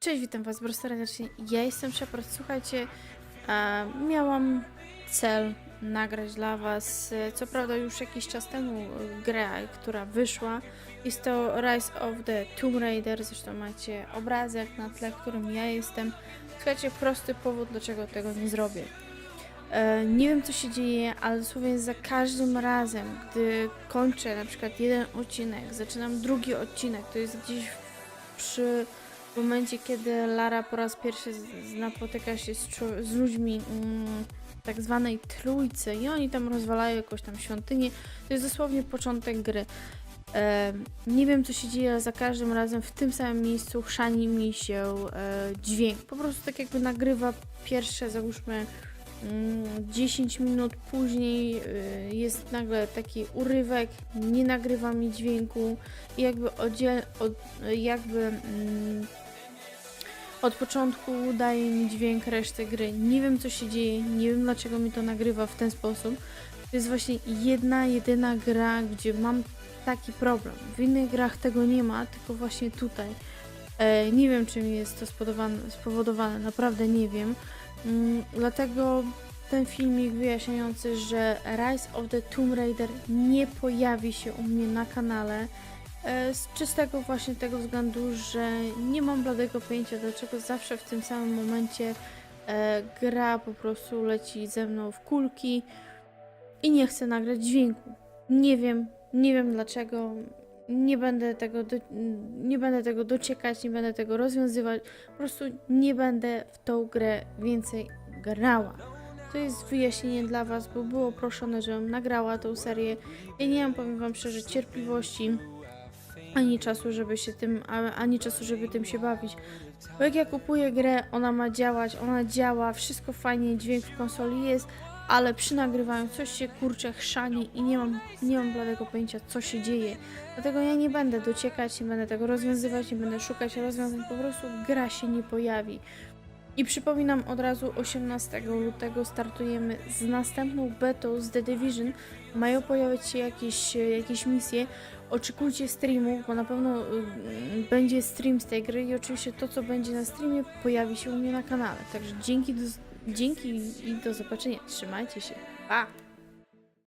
Cześć, witam Was bardzo serdecznie. Ja jestem Shepard. Słuchajcie, e, miałam cel nagrać dla Was, co prawda już jakiś czas temu, grę, która wyszła. Jest to Rise of the Tomb Raider, zresztą macie obrazek na tle, którym ja jestem. Słuchajcie, prosty powód, dlaczego tego nie zrobię. E, nie wiem, co się dzieje, ale dosłownie za każdym razem, gdy kończę na przykład jeden odcinek, zaczynam drugi odcinek, to jest gdzieś przy w momencie, kiedy Lara po raz pierwszy napotyka się z, z ludźmi mm, tak zwanej trójcy i oni tam rozwalają jakąś tam świątynię, to jest dosłownie początek gry. E, nie wiem co się dzieje, ale za każdym razem w tym samym miejscu chrzani mi się e, dźwięk. Po prostu tak jakby nagrywa pierwsze, załóżmy 10 minut później y, jest nagle taki urywek, nie nagrywa mi dźwięku i jakby oddziel, od, jakby mm, od początku daje mi dźwięk reszty gry. Nie wiem co się dzieje, nie wiem dlaczego mi to nagrywa w ten sposób. To jest właśnie jedna, jedyna gra, gdzie mam taki problem. W innych grach tego nie ma, tylko właśnie tutaj. E, nie wiem czym jest to spowodowane naprawdę nie wiem. Mm, dlatego ten filmik wyjaśniający, że Rise of the Tomb Raider nie pojawi się u mnie na kanale. E, Z czystego właśnie tego względu, że nie mam bladego pojęcia, dlaczego zawsze w tym samym momencie e, gra po prostu leci ze mną w kulki i nie chcę nagrać dźwięku. Nie wiem, nie wiem dlaczego. Nie będę tego, do, nie będę tego dociekać, nie będę tego rozwiązywać. Po prostu nie będę w tą grę więcej grała. To jest wyjaśnienie dla Was, bo było proszone, żebym nagrała tą serię. Ja nie mam, powiem Wam szczerze, cierpliwości ani czasu, żeby się tym, ani czasu, żeby tym się bawić. Bo jak ja kupuję grę, ona ma działać, ona działa, wszystko fajnie, dźwięk w konsoli jest, ale przy nagrywaniu coś się kurczę chrzani i nie mam, nie mam bladego pojęcia, co się dzieje. Dlatego ja nie będę dociekać, nie będę tego rozwiązywać, nie będę szukać rozwiązań, po prostu gra się nie pojawi. I przypominam od razu 18 lutego startujemy z następną betą z The Division. Mają pojawić się jakieś, jakieś misje. Oczekujcie streamów, bo na pewno y, będzie stream z tej gry i oczywiście to, co będzie na streamie, pojawi się u mnie na kanale. Także dzięki, dzięki i do zobaczenia. Trzymajcie się. Pa!